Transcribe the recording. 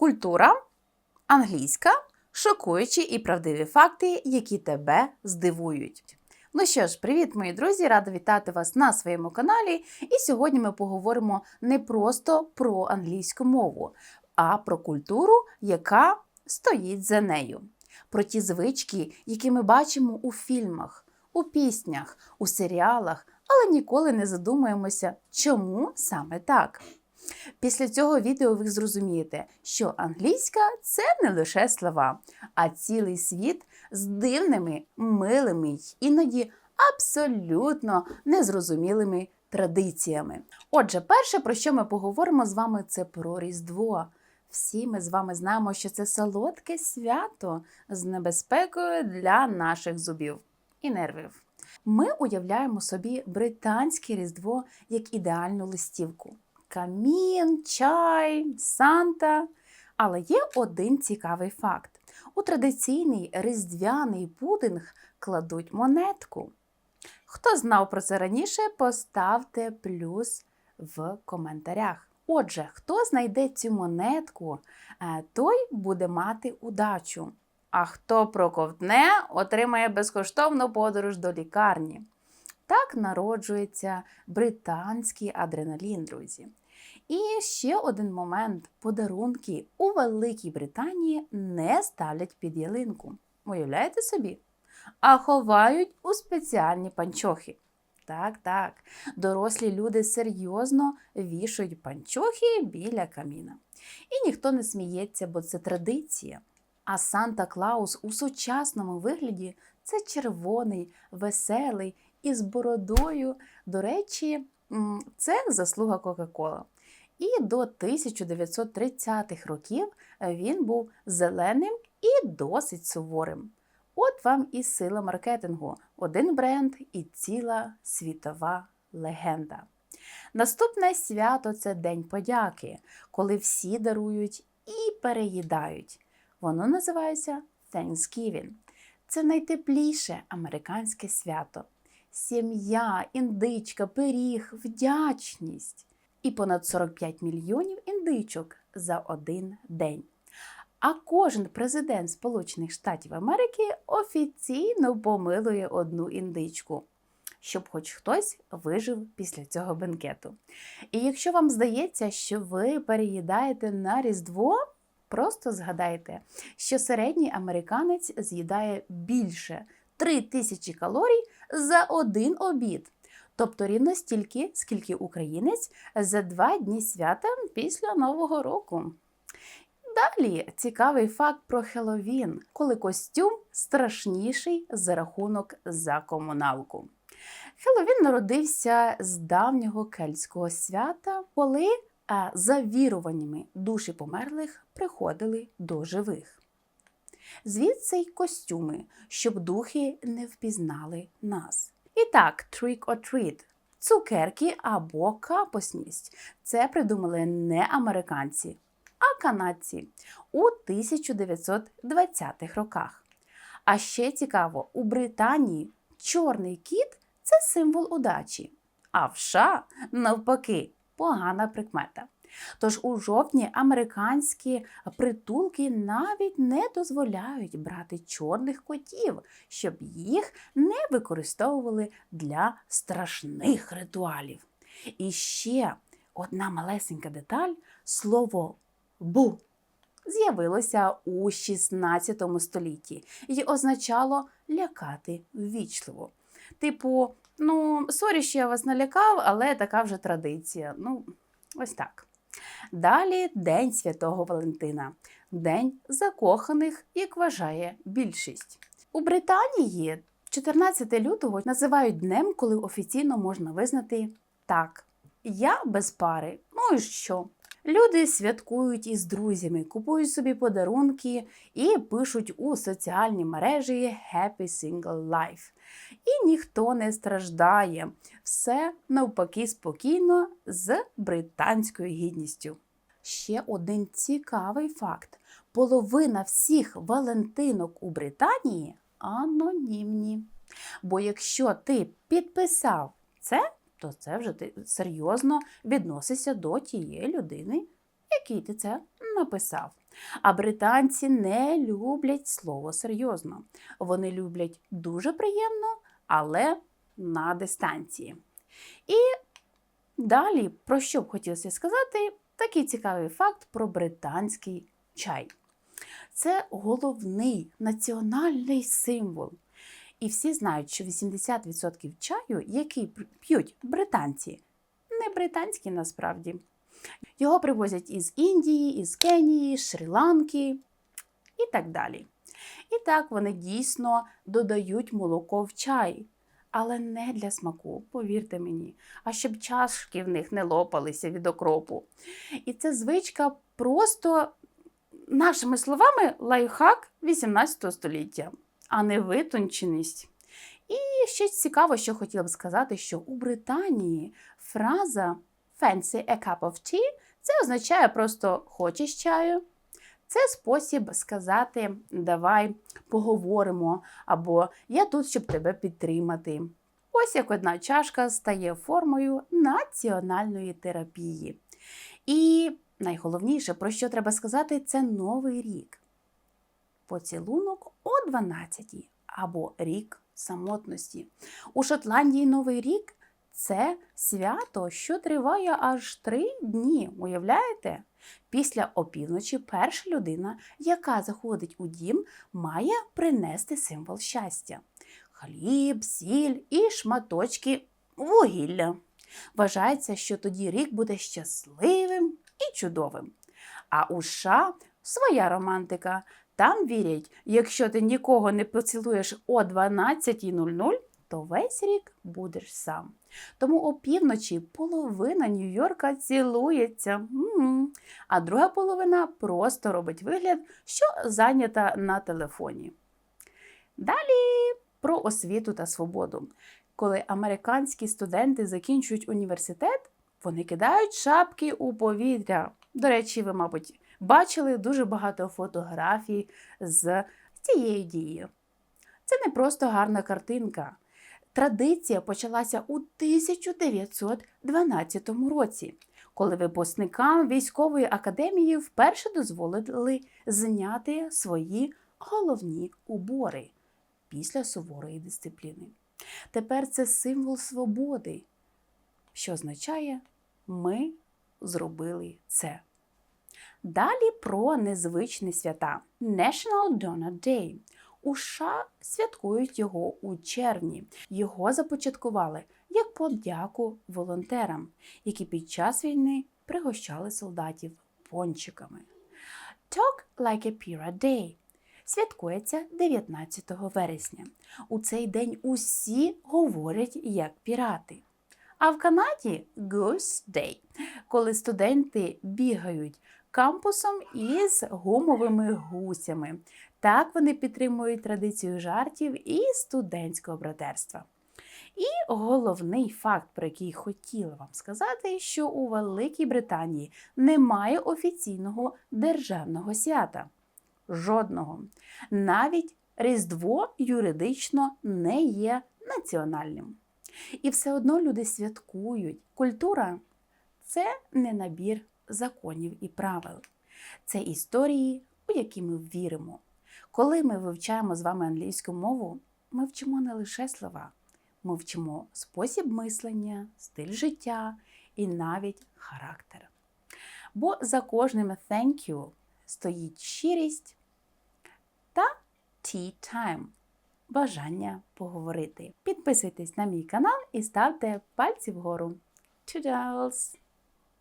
Культура англійська шокуючі і правдиві факти, які тебе здивують. Ну що ж, привіт, мої друзі! Рада вітати вас на своєму каналі. І сьогодні ми поговоримо не просто про англійську мову, а про культуру, яка стоїть за нею. Про ті звички, які ми бачимо у фільмах, у піснях, у серіалах, але ніколи не задумуємося, чому саме так. Після цього відео ви зрозумієте, що англійська це не лише слова, а цілий світ з дивними, милими й іноді абсолютно незрозумілими традиціями. Отже, перше, про що ми поговоримо з вами, це про Різдво. Всі ми з вами знаємо, що це солодке свято з небезпекою для наших зубів і нервів. Ми уявляємо собі британське Різдво як ідеальну листівку камін, чай, санта. Але є один цікавий факт: у традиційний різдвяний пудинг кладуть монетку. Хто знав про це раніше, поставте плюс в коментарях. Отже, хто знайде цю монетку, е, той буде мати удачу. А хто проковтне, отримає безкоштовну подорож до лікарні. Так народжується британський адреналін, друзі. І ще один момент: подарунки у Великій Британії не ставлять під ялинку. Уявляєте собі? А ховають у спеціальні панчохи. Так, так, дорослі люди серйозно вішають панчохи біля каміна. І ніхто не сміється, бо це традиція. А Санта Клаус у сучасному вигляді це червоний, веселий і з бородою. До речі, це заслуга Кока-Кола. І до 1930-х років він був зеленим і досить суворим. От вам і сила маркетингу, один бренд і ціла світова легенда. Наступне свято це День подяки, коли всі дарують і переїдають. Воно називається Thanksgiving. Це найтепліше американське свято. Сім'я, індичка, пиріг, вдячність і понад 45 мільйонів індичок за один день. А кожен президент Сполучених Штатів Америки офіційно помилує одну індичку, щоб хоч хтось вижив після цього бенкету. І якщо вам здається, що ви переїдаєте на Різдво, просто згадайте, що середній американець з'їдає більше 3 тисячі калорій за один обід. Тобто рівно стільки, скільки українець за два дні свята після Нового року. Далі цікавий факт про Хеловін, коли костюм страшніший за рахунок за комуналку. Хеловін народився з давнього кельтського свята, коли за віруваннями душі померлих приходили до живих. Звідси й костюми, щоб духи не впізнали нас. І так, trick or treat – цукерки або капосність. Це придумали не американці, а канадці у 1920-х роках. А ще цікаво, у Британії чорний кіт це символ удачі, а в США, навпаки, погана прикмета. Тож у жовтні американські притулки навіть не дозволяють брати чорних котів, щоб їх не використовували для страшних ритуалів. І ще одна малесенька деталь слово бу з'явилося у 16 столітті і означало лякати ввічливо. Типу, ну, сорі, що я вас налякав, але така вже традиція. Ну, ось так. Далі День Святого Валентина, День закоханих, як вважає більшість. У Британії 14 лютого називають днем, коли офіційно можна визнати так. Я без пари. Ну і що? Люди святкують із друзями, купують собі подарунки і пишуть у соціальні мережі Happy Single Life. І ніхто не страждає. Все навпаки спокійно з британською гідністю. Ще один цікавий факт: половина всіх валентинок у Британії анонімні. Бо якщо ти підписав це, то це вже ти серйозно відносишся до тієї людини, який ти це написав. А британці не люблять слово серйозно. Вони люблять дуже приємно, але на дистанції. І далі, про що б хотілося сказати, такий цікавий факт про британський чай. Це головний національний символ. І всі знають, що 80% чаю, який п'ють британці, не британський насправді. Його привозять із Індії, із Кенії, Шрі-Ланки і так далі. І так вони дійсно додають молоко в чай. Але не для смаку, повірте мені, а щоб чашки в них не лопалися від окропу. І ця звичка просто, нашими словами, лайфхак 18 століття, а не витонченість. І ще цікаво, що хотіла б сказати, що у Британії фраза fancy a cup of tea це означає просто хочеш чаю. Це спосіб сказати давай поговоримо, або я тут, щоб тебе підтримати. Ось як одна чашка стає формою національної терапії. І найголовніше, про що треба сказати, це Новий рік. Поцілунок о 12 або рік самотності. У Шотландії Новий рік це свято, що триває аж три дні. Уявляєте? Після опівночі перша людина, яка заходить у дім, має принести символ щастя: хліб, сіль і шматочки вугілля. Вважається, що тоді рік буде щасливим і чудовим. А у США своя романтика. Там вірять, якщо ти нікого не поцілуєш о 12.00, то весь рік будеш сам. Тому опівночі половина Нью-Йорка цілується, а друга половина просто робить вигляд, що зайнята на телефоні. Далі про освіту та свободу. Коли американські студенти закінчують університет, вони кидають шапки у повітря. До речі, ви, мабуть, бачили дуже багато фотографій з цією дією. Це не просто гарна картинка. Традиція почалася у 1912 році, коли випускникам військової академії вперше дозволили зняти свої головні убори після суворої дисципліни. Тепер це символ свободи, що означає, ми зробили це. Далі про незвичні свята National Donut Day. У США святкують його у червні. Його започаткували як подяку волонтерам, які під час війни пригощали солдатів пончиками. Talk like a Pirate Day святкується 19 вересня. У цей день усі говорять як пірати. А в Канаді Goose Day, коли студенти бігають кампусом із гумовими гусями. Так вони підтримують традицію жартів і студентського братерства. І головний факт, про який хотіла вам сказати, що у Великій Британії немає офіційного державного свята. Жодного. Навіть Різдво юридично не є національним. І все одно люди святкують. Культура це не набір законів і правил. Це історії, у які ми віримо. Коли ми вивчаємо з вами англійську мову, ми вчимо не лише слова, ми вчимо спосіб мислення, стиль життя і навіть характер. Бо за кожним thank you стоїть щирість та tea time – бажання поговорити. Підписуйтесь на мій канал і ставте пальці вгору. Toodles!